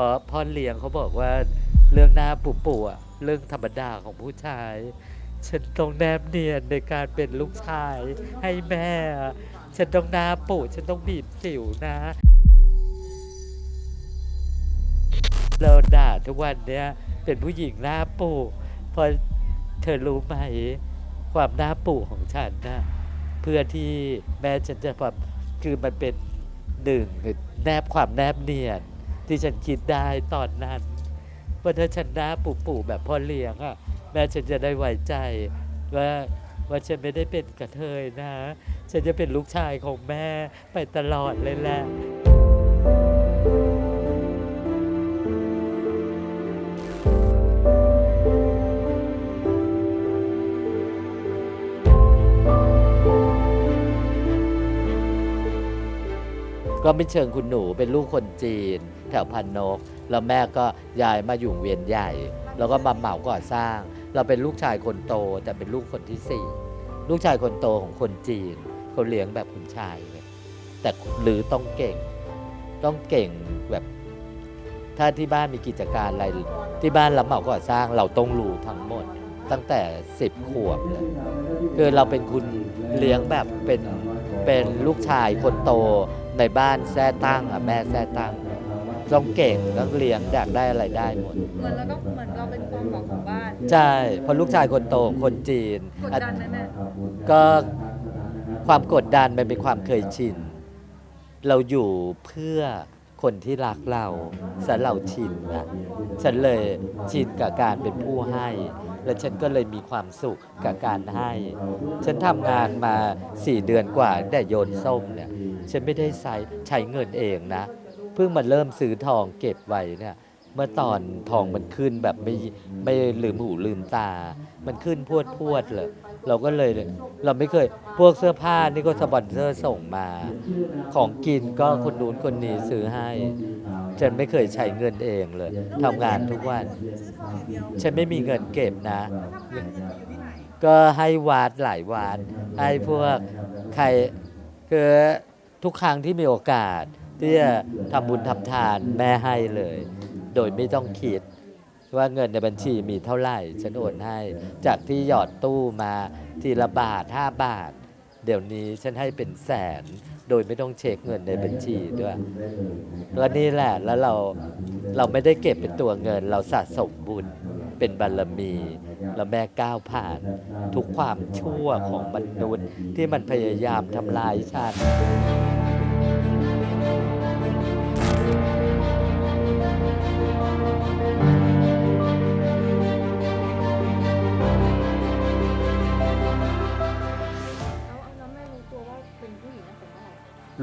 พราะพ่อเลี้ยงเขาบอกว่าเรื่องหน้าปู่ปู่อะเรื่องธรรมดาของผู้ชาย ฉันต้องแนบเนียนในการเป็นลูกชาย ให้แม่ ฉันต้องหน้าปู่ฉันต้องบีบสิวนะ เราด่าทุกวันเนี้ยเป็นผู้หญิงหน้าปู่พราะเธอรู้ไหม ความหน้าปู่ของฉันนะเพื่อที่แม่ฉันจะแบบคือมันเป็นหนึ่งแนบความแนบเนียน ที่ฉันคิดได้ตอนนั้นว่าถ้าฉันหน้าปู่ปู่แบบพ่อเลี้ยงอะแม่ฉันจะได้ไว้ใจ ว่าว่าฉันไม่ได้เป็นกระเทยนะ ฉันจะเป็นลูกชายของแม่ไปตลอดเลยแหละ ก็ไม่เชิงคุณหนูเป็นลูกคนจีน แถวพันนก แล้วแม่ก็ย้ายมาอยู่เวียนใหญ่ แล้วก็มาเหมาก่อสร้าง เราเป็นลูกชายคนโตแต่เป็นลูกคนที่สี่ลูกชายคนโตของคนจีนเขาเลี้ยงแบบคุณชายเลยแต่หรือต้องเก่ง ต้องเก่งแบบ ถ้าที่บ้านมีกิจการอะไร ที่บ้านรับเหมาก่อสร้างเราต้องรู้ทั้งหมด ตั้งแต่สิบขวบเลยคือเราเป็นคุณเลี้ยงแบบเป็นเป็นลูกชายคนโต ในบ้านแท้ตั้งอะแม่แท้ตั้งต้องเก่งต้องเลี้ยงอยากได้อะไรได้หมด เหมือนเราก็เหมือนเราเป็นความหวังของบ้านใช่เพราะลูกชายคนโตของคนจีนกดดันไหมแม่ก็ความกดดันมันเป็นความเคยชิน เราอยู่เพื่อคนที่รักเราสเราชินนะฉันเลยชินกับการเป็นผู้ให้ และฉันก็เลยมีความสุขกับการให้ ฉันทำงานมาสี่เดือนกว่าตั้งแต่โยนส้มเนี่ยฉันไม่ได้ใช้ใช้เงินเองนะ เพิ่งมาเริ่มซื้อทองเก็บไว้เนี่ยเมื่อตอนทองมันขึ้นแบบไม่ไม่ลืมหูลืมตา มันขึ้นพวดพวดเลยเราก็เลยเราไม่เคยพวกเสื้อผ้านี่ก็สปอนเซอร์ส่งมา ของกินก็คนนู้นคนนี้ซื้อให้ ฉันไม่เคยใช้เงินเองเลยทำงานทุกวัน ฉันไม่มีเงินเก็บนะ ก็ให้วัดหลายวัดให้พวกใครคือทุกครั้งที่มีโอกาสที่จะทำบุญทำทานแม่ให้เลย โดยไม่ต้องคิดว่าเงินในบัญชีมีเท่าไหร่ฉันโอนให้ จากที่หยอดตู้มาทีละบาทห้าบาท เดี๋ยวนี้ฉันให้เป็นแสน โดยไม่ต้องเช็คเงินในบัญชีด้วยแล้วนี่แหละแล้วเราเราไม่ได้เก็บเป็นตัวเงิน เราสะสมบุญเป็นบารมี แล้วแม่ก้าวผ่าน ทุกความชั่วของมนุษย์ที่มันพยายามทำลายชา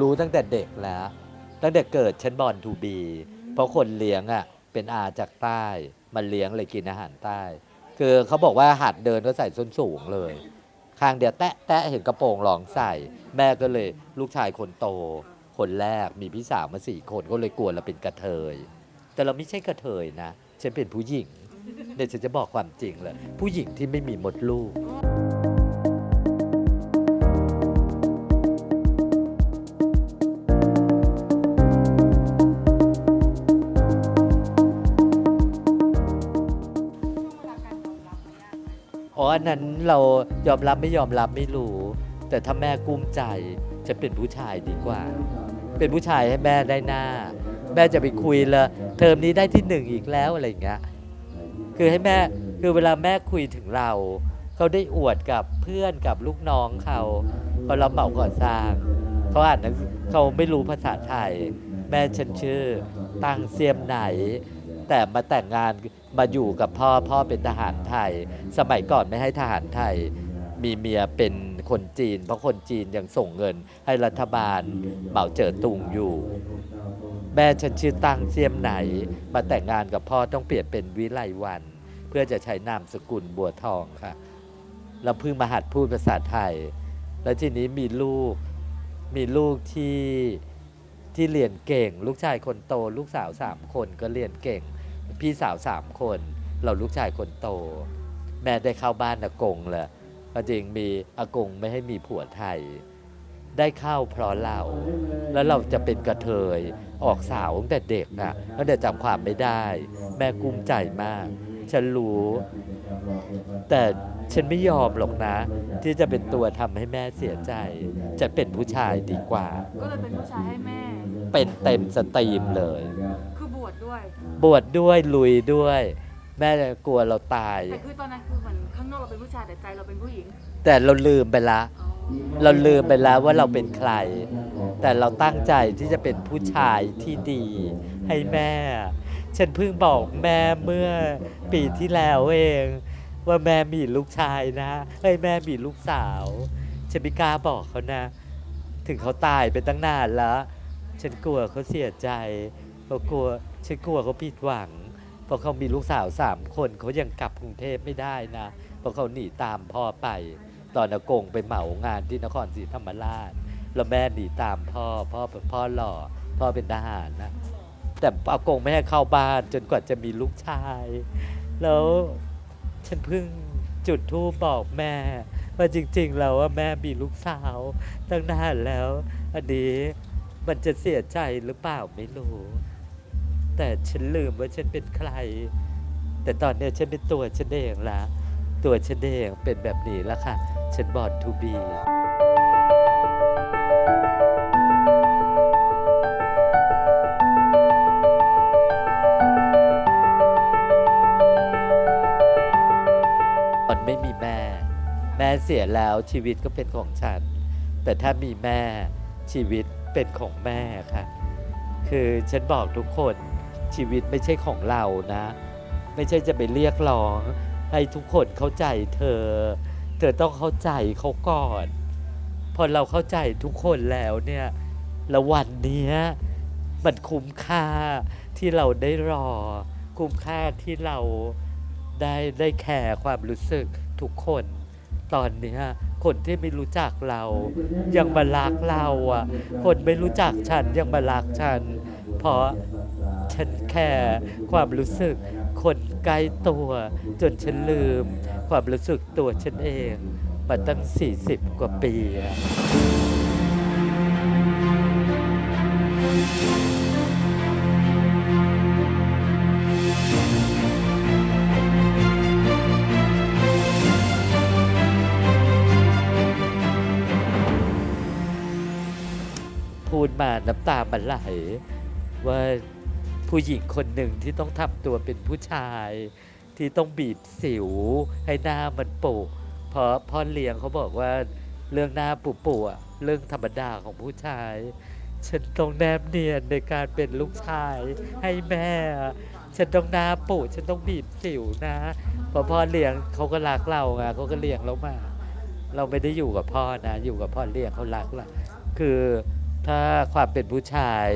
รู้ตั้งแต่เด็กแล้ว ตั้งแต่เกิดฉันบอลทูบี เพราะคนเลี้ยงอะเป็นอาจากใต้มันเลี้ยงเลยกินอาหารใต้ คือเขาบอกว่าหัดเดินก็ใส่ส้นสูงเลย ข้างเดียวแตะแตะเห็นกระโปรงหลองใส่ แม่ก็เลยลูกชายคนโต คนแรกมีพี่สาวมาสี่คนก็เลยกลัวเราเป็นกระเทย แต่เราไม่ใช่กระเทยนะ ฉันเป็นผู้หญิงเดี๋ยวฉันจะบอกความจริงเลยผู้หญิงที่ไม่มีมดลูก อันนั้นเรายอมรับไม่ยอมรับไม่รู้ แต่ถ้าแม่กุ้มใจจะเป็นผู้ชายดีกว่า เป็นผู้ชายให้แม่ได้หน้า แม่จะไปคุยละเทอมนี้ได้ที่หนึ่งอีกแล้วอะไรอย่างเงี้ยคือให้แม่คือเวลาแม่คุยถึงเรา เขาได้อวดกับเพื่อนกับลูกน้องเขาเพอเราเหมาก่อสร้างเขาอ่านเขาไม่รู้ภาษาไทย แม่ฉันชื่อตังเซียมไหน แต่มาแต่งงานมาอยู่กับพ่อพ่อเป็นทหารไทย สมัยก่อนไม่ให้ทหารไทย มีเมียเป็นคนจีน เพราะคนจีนยังส่งเงินให้รัฐบาลเหมาเจ๋อตุงอยู่ แม่ฉันชื่อตังเซียมไหน มาแต่งงานกับพ่อต้องเปลี่ยนเป็นวิไลวัน เพื่อจะใช้นามสกุลบัวทองค่ะแล้วเพิ่งมาหัดพูดภาษาไทย แล้วทีนี้มีลูกมีลูกที่ที่เรียนเก่ง ลูกชายคนโต ลูกสาวสามคนก็เรียนเก่ง พี่สาวสามคน เราลูกชายคนโต แม่ได้เข้าบ้านอากงเลยพอจริงมีอากงไม่ให้มีผัวไทย ได้เข้าเพราะเรา แล้วเราจะเป็นกระเทยออกสาวตั้งแต่เด็กอะแล้วเดี๋ยวจำความไม่ได้ แม่กุ้มใจมาก ฉันรู้ แต่ฉันไม่ยอมหรอกนะ ที่จะเป็นตัวทำให้แม่เสียใจ จะเป็นผู้ชายดีกว่า ก็เลยเป็นผู้ชายให้แม่ เป็นเต็มสตรีมเลยคือ บวชด้วยบวชด้วยลุยด้วย แม่กลัวเราตาย แต่คือตอนนั้นคือเหมือนข้างนอกเราเป็นผู้ชายแต่ใจเราเป็นผู้หญิงแต่เราลืมไปละ อ๋อเราลืมไปแล้วว่าเราเป็นใคร แต่เราตั้งใจที่จะเป็นผู้ชายที่ดี ให้แม่ ฉันเพิ่งบอกแม่เมื่อปีที่แล้วเอง ว่าแม่มีลูกชายนะเฮ้ยแม่มีลูกสาว ฉันไม่กล้าบอกเขานะ ถึงเขาตายไปตั้งนานแล้ว ฉันกลัวเขาเสียใจ เขากลัวฉันกลัวเขาผิดหวัง เพราะเขามีลูกสาวสามคนเขายังกลับกรุงเทพไม่ได้นะ เพราะเขาหนีตามพ่อไป ตอนอากงไปเหมางานที่นครศรีธรรมราช แล้วแม่หนีตามพ่อพ่อพ่อหล่อพ่อเป็นทหารนะ แต่อากงไม่ให้เข้าบ้านจนกว่าจะมีลูกชาย แล้วฉันเพิ่งจุดธูปบอกแม่ว่าจริงๆ แล้วว่าแม่มีลูกสาวตั้งนานแล้ว อันนี้มันจะเสียใจหรือเปล่าไม่รู้ แต่ฉันลืมว่าฉันเป็นใคร แต่ตอนนี้ฉันเป็นตัวฉันเองละตัวฉันเองเป็นแบบนี้แล้วค่ะ ฉันบอดทูบีตอนไม่มีแม่ แม่เสียแล้วชีวิตก็เป็นของฉัน แต่ถ้ามีแม่ชีวิตเป็นของแม่ค่ะ คือฉันบอกทุกคน ชีวิตไม่ใช่ของเรานะ ไม่ใช่จะไปเรียกร้อง ให้ทุกคนเข้าใจเธอ เธอต้องเข้าใจเขาก่อน พอเราเข้าใจทุกคนแล้วเนี่ยแล้ววันนี้มันคุ้มค่าที่เราได้รอ คุ้มค่าที่เราได้ได้แคร์ความรู้สึกทุกคน ตอนนี้คนที่ไม่รู้จักเรา ยังมารักเราอะ คนไม่รู้จักฉันยังมารักฉัน เพราะ ฉันแค่ความรู้สึกคนใกล้ตัว จนฉันลืม ความรู้สึกตัวฉันเองมาตั้ง 40 กว่าปีพูดมาน้ำตามันไหลว่า ผู้หญิงคนหนึ่งที่ต้องทำตัวเป็นผู้ชายที่ต้องบีบสิวให้หน้ามันปุเพราะพ่อเลี้ยงเขาบอกว่าเรื่องหน้าปูปูอะเรื่องธรรมดาของผู้ชาย ฉันต้องแนบเนียนในการเป็นลูกชายให้แม่ ฉันต้องหน้าปูฉันต้องบีบสิวนะเพราะพ่อเลี้ยงเขาก็รักเราไงเขาก็เลี้ยงเรามา เราไม่ได้อยู่กับพ่อนะ อยู่กับพ่อเลี้ยงเขารักเราคือถ้าความเป็นผู้ชาย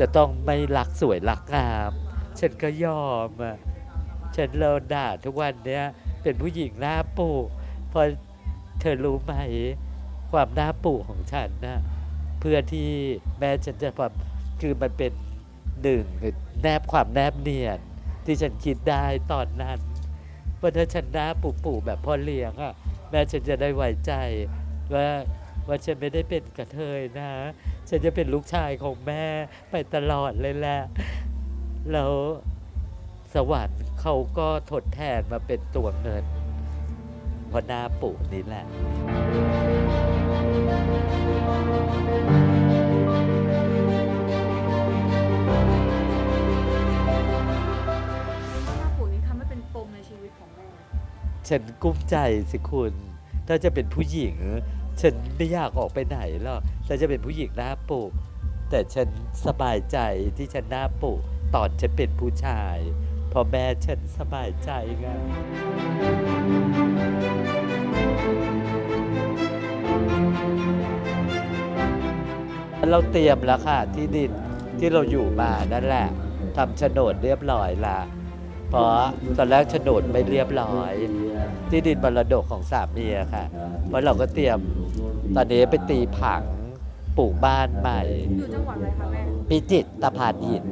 จะต้องไม่รักสวยรักงาม ฉันก็ยอมอะฉันโดนด่าทุกวันเนี้ยเป็นผู้หญิงหน้าปูพราะเธอรู้ไหม ความหน้าปูของฉันนะเพื่อที่แม้ฉันจะแบบคือมันเป็นหนึ่งแนบความแนบเนียน ที่ฉันคิดได้ตอนนั้นว่าถ้าฉันหน้าปูปูแบบพ่อเลี้ยงอะแม่ฉันจะได้ไว้ใจว่าว่าฉันไม่ได้เป็นกระเทยนะ ฉันจะเป็นลูกชายของแม่ไปตลอดเลยแหละ แล้วสวรรค์เขาก็ทดแทนมาเป็นตัวเงินเพราะหน้าปู่นี่แหละหน้าปู่นี้ทำให้เป็นปมในชีวิตของแม่ ฉันกุ้มใจสิคุณ ถ้าจะเป็นผู้หญิง ฉันไม่อยากออกไปไหนหรอกถ้าจะเป็นผู้หญิงหน้าปูแต่ฉันสบายใจที่ฉันหน้าปูตอนฉันเป็นผู้ชายเพราะแม่ฉันสบายใจไงเราเตรียมแล้วค่ะที่ดินที่เราอยู่มานั่นแหละทำโฉนดเรียบร้อยละ เพราะตอนแรกโฉนดไม่เรียบร้อย ที่ดินมรดกของสามีอะค่ะ เพราะเราก็เตรียมตอนนี้ไปตีผังปลูกบ้านใหม่ อยู่จังหวัดอะไรคะแม่ พิจิตรตะพานหิน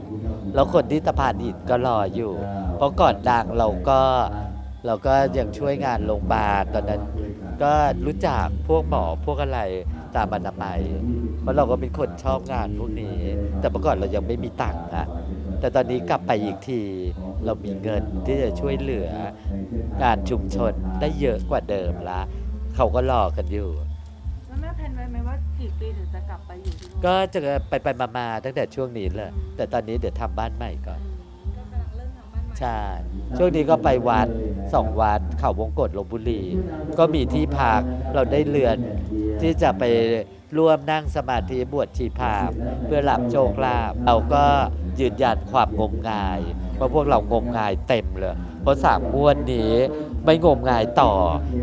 แล้วคนที่ตะพานหินก็รออยู่ เพราะก่อนดังเราก็เราก็ยังช่วยงานโรงพยาบาลตอนนั้น ก็รู้จักพวกหมอพวกอะไรตามอนามัยเพราะเราก็เป็นคนชอบงานพวกนี้ แต่เมื่อก่อนเรายังไม่มีตังค์นะ แต่ตอนนี้กลับไปอีกทีเรามีเงินที่จะช่วยเหลืองานชุมชนได้เยอะกว่าเดิมละเขาก็รอกันอยู่ แล้วแม่แพลนไว้ไหมว่ากี่ปีถึงจะกลับไปอยู่ที่นู่นก็จะไปไปมามาตั้งแต่ช่วงนี้แหละแต่ตอนนี้เดี๋ยวทำบ้านใหม่ก่อนก็กำลังเริ่มทำบ้านใหม่ใช่ช่วงนี้ก็ไปวัดสองวัดเขาวงกฏลบบุรี ก็มีที่พักเราได้เรือนที่จะไป ร่วมนั่งสมาธิบวชชีพรามเพื่อหลับโชคลาภเราก็ยืนยันความงมงายเพราะพวกเรางมงายเต็มเลย เพราะสามงวดนี้ไม่งมงายต่อ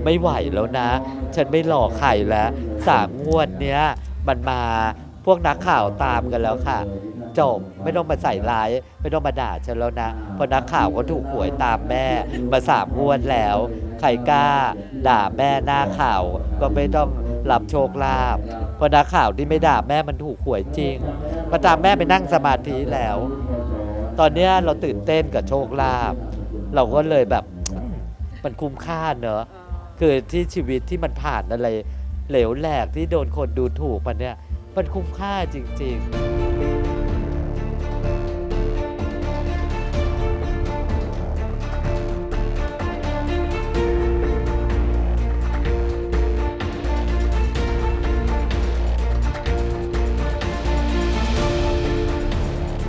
ไม่ไหวแล้วนะ ฉันไม่หลอกใครแล้วสามงวดเนี้ยมันมาพวกนักข่าวตามกันแล้วค่ะ จบไม่ต้องมาใส่ร้าย ไม่ต้องมาด่าฉันแล้วนะ เพราะนักข่าวก็ถูกหวยตามแม่มาสามงวดแล้ว ใครกล้า ด่าแม่หน้าข่าว ก็ไม่ต้องรับโชคลาภเพราะนักข่าวที่ไม่ด่าแม่มันถูกหวยจริงมาตามแม่ไปนั่งสมาธิแล้ว ตอนเนี้ยเราตื่นเต้นกับโชคลาภเราก็เลยแบบ มันคุ้มค่าเนอะคือที่ชีวิตที่มันผ่านอะไร เหลวแหลกที่โดนคนดูถูกมันเนี่ย มันคุ้มค่าจริง ๆ